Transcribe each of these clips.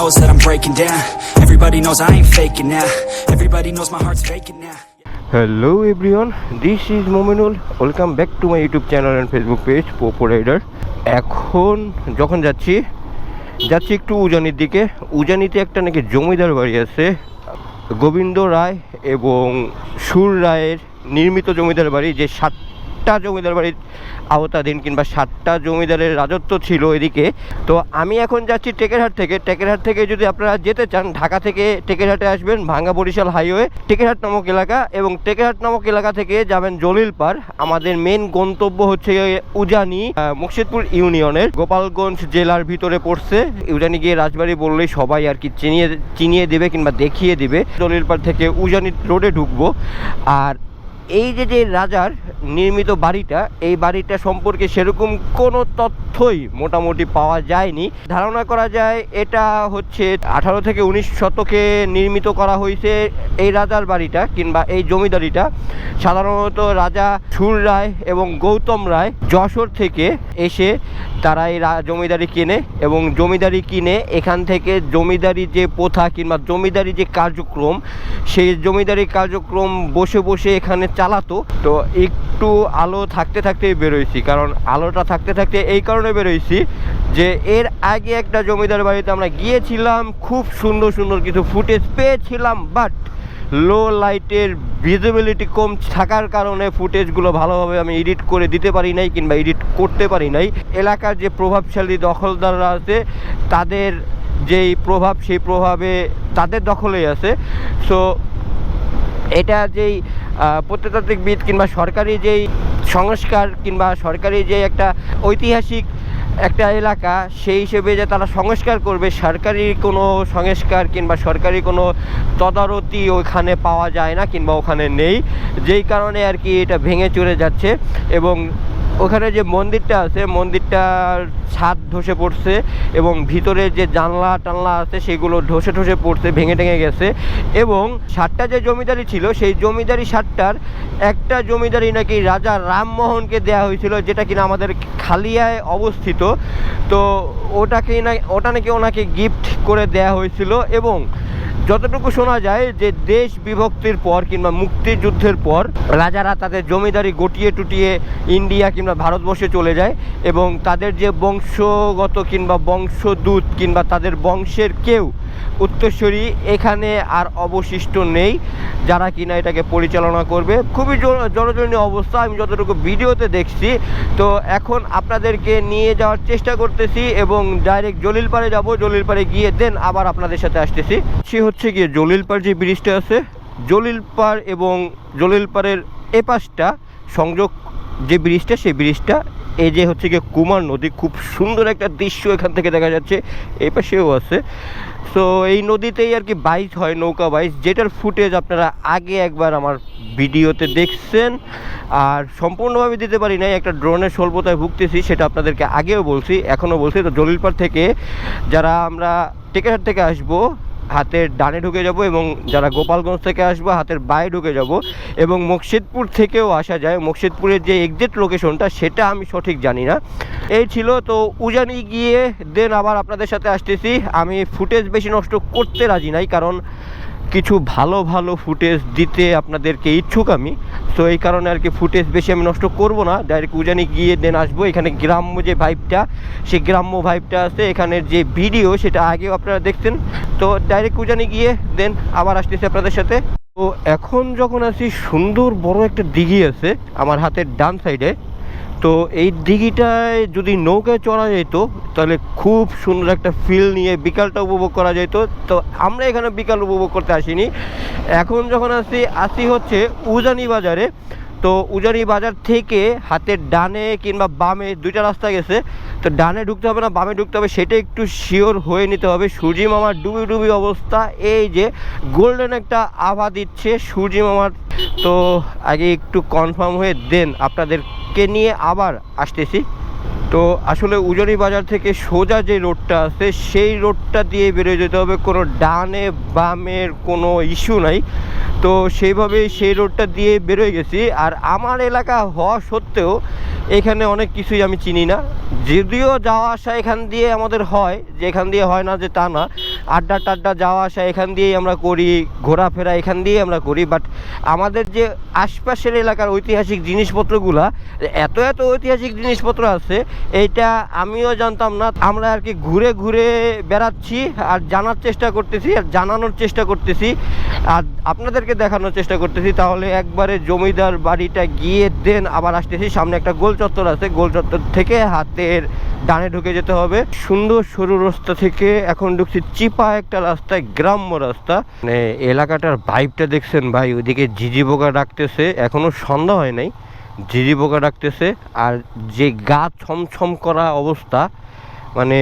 knows that I'm breaking down. Everybody knows I ain't faking now. Everybody knows my heart's faking now. Hello everyone this is Mominul welcome back to my YouTube channel and Facebook page Popo rider এখন যখন যাচ্ছি যাচ্ছি একটু উজানির দিকে। উজানিতে একটা নাকি জমিদার বাড়ি আছে, গোবিন্দ রায় এবং সুর রায়ের নির্মিত জমিদার বাড়ি, যে সাতটা জমিদার বাড়ির আওতাধীন কিংবা সাতটা জমিদারের রাজত্ব ছিল এদিকে। তো আমি এখন যাচ্ছি টেকেরহাট থেকে। টেকেরহাট থেকে যদি আপনারা যেতে চান, ঢাকা থেকে টেকেরহাটে আসবেন, ভাঙ্গা বরিশাল হাইওয়ে, টেকেরহাট নামক এলাকা এবং টেকেরহাট নামক এলাকা থেকে যাবেন জলিল পার। আমাদের মেন গন্তব্য হচ্ছে উজানি মুর্শিদপুর ইউনিয়নের। গোপালগঞ্জ জেলার ভিতরে পড়ছে। উজানি গিয়ে রাজবাড়ি বললেই সবাই আর কি চিনিয়ে চিনিয়ে দেবে কিংবা দেখিয়ে দেবে। জলিল পার থেকে উজানি রোডে ঢুকবো। আর এই যে যে রাজার নির্মিত বাড়িটা, এই বাড়িটা সম্পর্কে সেরকম কোনো তথ্যই মোটামুটি পাওয়া যায়নি। ধারণা করা যায় এটা হচ্ছে আঠারো থেকে উনিশ শতকে নির্মিত করা হয়েছে এই রাজার বাড়িটা কিংবা এই জমিদারিটা। সাধারণত রাজা সুর রায় এবং গৌতম রায় যশোর থেকে এসে তারা এই জমিদারি কিনে এবং জমিদারি কিনে এখান থেকে জমিদারি যে প্রথা কিংবা জমিদারি যে কার্যক্রম, সেই জমিদারি কার্যক্রম বসে বসে এখানে চালাতো। তো একটু আলো থাকতে থাকতে বেরোইছি, কারণ আলোটা থাকতে থাকতে এই কারণে বেরোইছি যে এর আগে একটা জমিদার বাড়িতে আমরা গিয়েছিলাম, খুব সুন্দর সুন্দর কিছু ফুটেজ পেয়েছিলাম বাট লো লাইটের ভিজিবিলিটি কম থাকার কারণে ফুটেজগুলো ভালোভাবে আমি এডিট করে দিতে পারি নাই কিংবা এডিট করতে পারি নাই। এলাকার যে প্রভাবশালী দখলদাররা আছে, তাদের যেই প্রভাব, সেই প্রভাবে তাদের দখলেই আছে। সো এটা যেই প্রত্নতাত্ত্বিকবিদ কিংবা সরকারি যেই সংস্কার কিংবা সরকারি যে একটা ঐতিহাসিক একটা এলাকা, সেই হিসেবে যে তারা সংস্কার করবে, সরকারি কোনো সংস্কার কিংবা সরকারি কোনো তদারতি ওখানে পাওয়া যায় না কিংবা ওখানে নেই। যেই কারণে আর কি এটা ভেঙে চড়ে যাচ্ছে এবং ওখানে যে মন্দিরটা আছে, মন্দিরটার ছাদ ধসে পড়ছে এবং ভিতরে যে জানলা টানলা আছে সেগুলো ধসে ধসে পড়ছে, ভেঙে টেঙে গেছে এবং সাতটা যে জমিদারি ছিল সেই জমিদারি সাতটার একটা জমিদারি নাকি রাজা রামমোহনকে দেওয়া হয়েছিল যেটা কিনা আমাদের খালিয়ায় অবস্থিত। তো ওটাকে না, ওটা নাকি ওনাকে গিফট করে দেয়া হয়েছিল এবং যতটুকু শোনা যায় যে দেশ বিভক্তির পর কিংবা মুক্তিযুদ্ধের পর রাজারা তাদের জমিদারি গটিয়ে টুটিয়ে ইন্ডিয়া কিংবা ভারতবর্ষে চলে যায় এবং তাদের যে বংশগত কিংবা বংশদূত কিংবা তাদের বংশের কেউ উত্তরস্বরী এখানে আর অবশিষ্ট নেই, যারা কিনা এটাকে পরিচালনা করবে। খুবই জনজনীয় অবস্থা, আমি যতটুকু ভিডিওতে দেখছি। তো এখন আপনাদেরকে নিয়ে যাওয়ার চেষ্টা করতেছি এবং ডাইরেক্ট জলিল জলিলপাড়ে যাব। জলিলপাড়ে গিয়ে দেন আবার আপনাদের সাথে আসতেছি। সে হচ্ছে গিয়ে জলিলপাড় যে ব্রিজটা আছে জলিলপাড় এবং জলিলপাড়ের এপাশটা সংযোগ যে ব্রিজটা, সেই ব্রিজটা, এই যে হচ্ছে গিয়ে কুমার নদী, খুব সুন্দর একটা দৃশ্য এখান থেকে দেখা যাচ্ছে, এই পাশেও আছে। তো এই নদীতেই আর কি বাইচ হয়, নৌকা বাইচ যেটার ফুটেজ আপনারা আগে একবার আমার ভিডিওতে দেখছেন, আর সম্পূর্ণভাবে দিতে পারি নাই, একটা ড্রোনের স্বল্পতায় ভুগতেছি, সেটা আপনাদেরকে আগেও বলছি, এখনও বলছি। তো জলিলপাড় থেকে যারা আমরা টেকেরহাট থেকে আসব হাতের ডানে ঢুকে যাব এবং যারা গোপালগঞ্জ থেকে আসব, হাতের বায়ে ঢুকে যাব এবং মুর্শিদপুর থেকেও আসা যায়। মুর্শিদপুরের যে এক্সিট লোকেশনটা সেটা আমি সঠিক জানি না। এই ছিল তো উজানি গিয়ে দেন আবার আপনাদের সাথে আসতেছি। আমি ফুটেজ বেশি নষ্ট করতে রাজি নাই, কারণ কিছু ভালো ভালো ফুটেজ দিতে আপনাদেরকে ইচ্ছুক আমি। তো এই কারণে আর কি ফুটেজ বেশি আমি নষ্ট করব না। ডাইরেক্ট উজানি গিয়ে দেন আসব। এখানে গ্রাম্য যে ভাইবটা সেই গ্রাম্য ভাইবটা আছে। এখানের যে ভিডিও সেটা আগেও আপনারা দেখছেন। তো ডাইরেক্ট উজানি গিয়ে দেন আবার আসতেছি আপনাদের সাথে। তো এখন যখন আছি, সুন্দর বড় একটা দিঘি আছে, আমার হাতের ডান সাইডে তো এই দিঘিটায় যদি নৌকায় চড়া যেত তাহলে খুব সুন্দর একটা ফিল নিয়ে বিকালটা উপভোগ করা যেত তো আমরা এখানে বিকাল উপভোগ করতে আসিনি। এখন যখন আসি আসি হচ্ছে উজানি বাজারে। তো উজানি বাজার থেকে হাতের ডানে কিংবা বামে দুইটা রাস্তা গেছে। তো ডানে ঢুকতে হবে না, বামে ঢুকতে হবে, সেটা একটু শিওর হয়ে নিতে হবে। সূর্যি মামার ডুবি ডুবি অবস্থা, এই যে গোল্ডেন একটা আভা দিচ্ছে সূর্যি মামার। তো আগে একটু কনফার্ম হয়ে দেন আপনাদেরকে নিয়ে আবার আসতেছি। তো আসলে উজানি বাজার থেকে সোজা যে রোডটা আছে, সেই রোডটা দিয়ে বেরিয়ে যেতে হবে। কোনো ডানে বামের কোনো ইস্যু নাই। তো সেইভাবেই সেই রোডটা দিয়ে বেরোয় গেছি। আর আমার এলাকা হওয়া সত্ত্বেও এখানে অনেক কিছুই আমি চিনি না। যদিও যাওয়া আসা এখান দিয়ে আমাদের হয়, যে এখান দিয়ে হয় না যে তা না। আড্ডা টাড্ডা যাওয়া আসা এখান দিয়েই আমরা করি, ঘোরাফেরা এখান দিয়েই আমরা করি। বাট আমাদের যে আশপাশের এলাকার ঐতিহাসিক জিনিসপত্রগুলা, এত এত ঐতিহাসিক জিনিসপত্র আছে, এইটা আমিও জানতাম না। আমরা আর কি ঘুরে ঘুরে বেড়াচ্ছি আর জানার চেষ্টা করতেছি, আর জানানোর চেষ্টা করতেছি। আর আপনাদেরকে দেখানোর চেষ্টা করতেছি, তাহলে একবারে জমিদার বাড়িটা গিয়ে দেন আবার আসতেছি। সামনে একটা গোল চত্বর আছে, গোল চত্বর থেকে হাতের ডানে ঢুকে যেতে হবে। সুন্দর সরু রাস্তা থেকে এখন ঢুকছি একটা রাস্তায়, গ্রাম্য রাস্তা। মানে এলাকাটার ভাইবটা দেখছেন ভাই ওইদিকে ঝিঝি পোকা ডাকতেছে, এখনও সন্ধ্যা হয় নাই। ঝিঝি পোকা ডাকতেছে, আর যে গা ছমছম করা অবস্থা মানে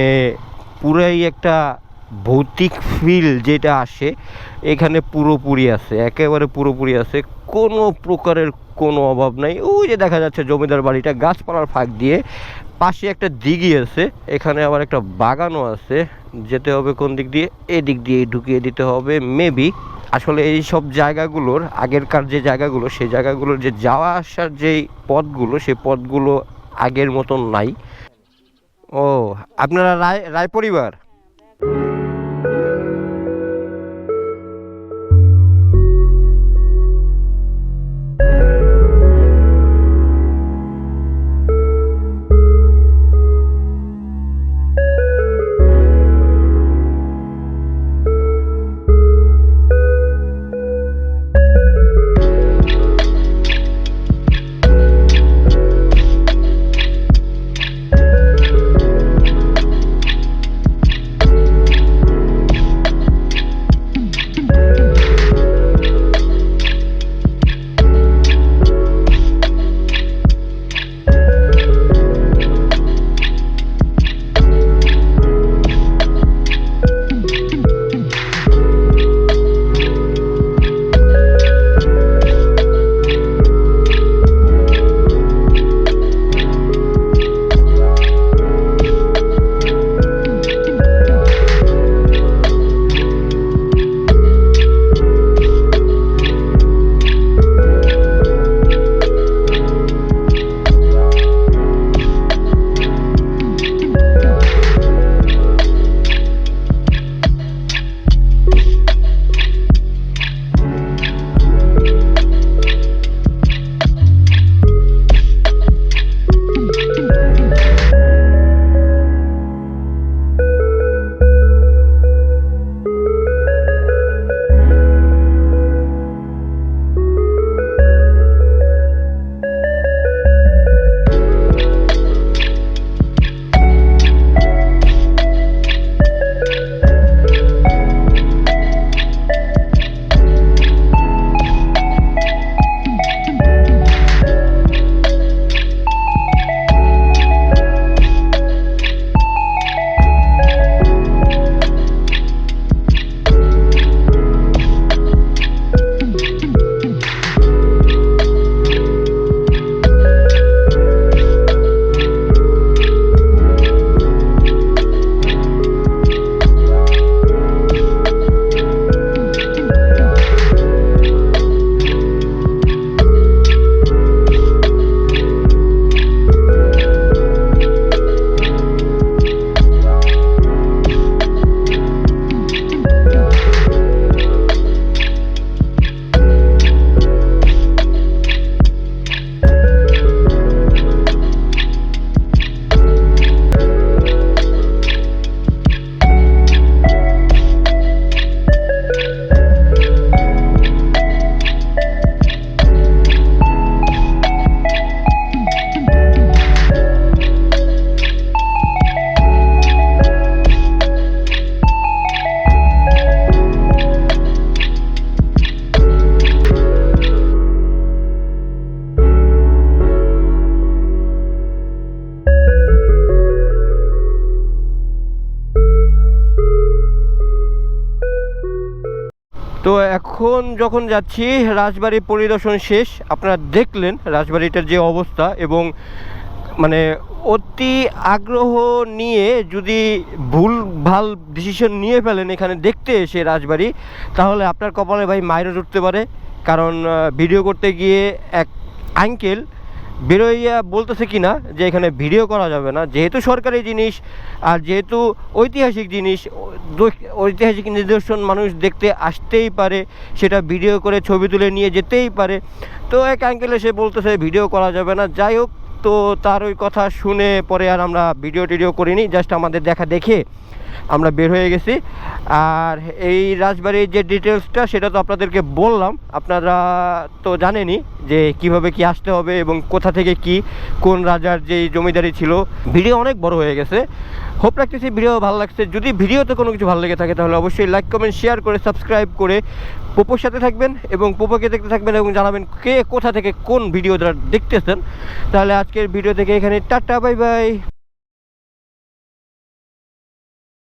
পুরাই একটা ভৌতিক ফিল যেটা আসে, এখানে পুরোপুরি আছে, একেবারে পুরোপুরি আছে। কোনো প্রকারের কোনো অভাব নাই। ওই যে দেখা যাচ্ছে জমিদার বাড়িটা গাছপালার ফাঁক দিয়ে পাশে একটা দিঘি আছে, এখানে আবার একটা বাগানও আছে। যেতে হবে কোন দিক দিয়ে? এদিক দিয়ে ঢুকিয়ে দিতে হবে মেবি আসলে এই সব জায়গাগুলোর, আগেরকার যে জায়গাগুলো, সেই জায়গাগুলোর যে যাওয়া আসার যেই পথগুলো, সেই পথগুলো আগের মতন নাই। ও, আপনারা রায় রায় পরিবার? তো এখন যখন যাচ্ছি, রাজবাড়ি পরিদর্শন শেষ, আপনারা দেখলেন রাজবাড়িটার যে অবস্থা এবং মানে অতি আগ্রহ নিয়ে যদি ভুল, ভালো ডিসিশন নিয়ে ফেলেন এখানে দেখতে এসে রাজবাড়ি, তাহলে আপনার কপালে ভাই মাইরে উঠতে পারে। কারণ ভিডিও করতে গিয়ে এক আঙ্কেল বেরোইয়া বলতেছে কি না যে এখানে ভিডিও করা যাবে না, যেহেতু সরকারি জিনিস আর যেহেতু ঐতিহাসিক জিনিস ঐতিহাসিক নিদর্শন মানুষ দেখতে আসতেই পারে, সেটা ভিডিও করে ছবি তুলে নিয়ে যেতেই পারে। তো এক অ্যাঙ্গেলে সে বলতেছে ভিডিও করা যাবে না, যাই হোক, তো তার ওই কথা শুনে পরে আর আমরা ভিডিও টিডিও করিনি, জাস্ট আমাদের দেখা দেখে আমরা বের হয়ে গেছি। আর এই রাজবাড়ির যে ডিটেলসটা সেটা তো আপনাদেরকে বললাম। আপনারা তো জানেনই যে কীভাবে কি আসতে হবে এবং কোথা থেকে কি, কোন রাজার যে জমিদারি ছিল। ভিডিও অনেক বড় হয়ে গেছে। হোপ রাখতেছি ভিডিও ভালো লাগছে। যদি ভিডিওতে কোনো কিছু ভালো লেগে থাকে, তাহলে অবশ্যই লাইক, কমেন্ট, শেয়ার করে, সাবস্ক্রাইব করে পোপোর সাথে থাকবেন এবং পোপোকে দেখতে থাকবেন এবং জানাবেন কে কোথা থেকে কোন ভিডিওটা দেখতেছেন। তাহলে আজকের ভিডিও থেকে এখানে টাটা, বাই বাই।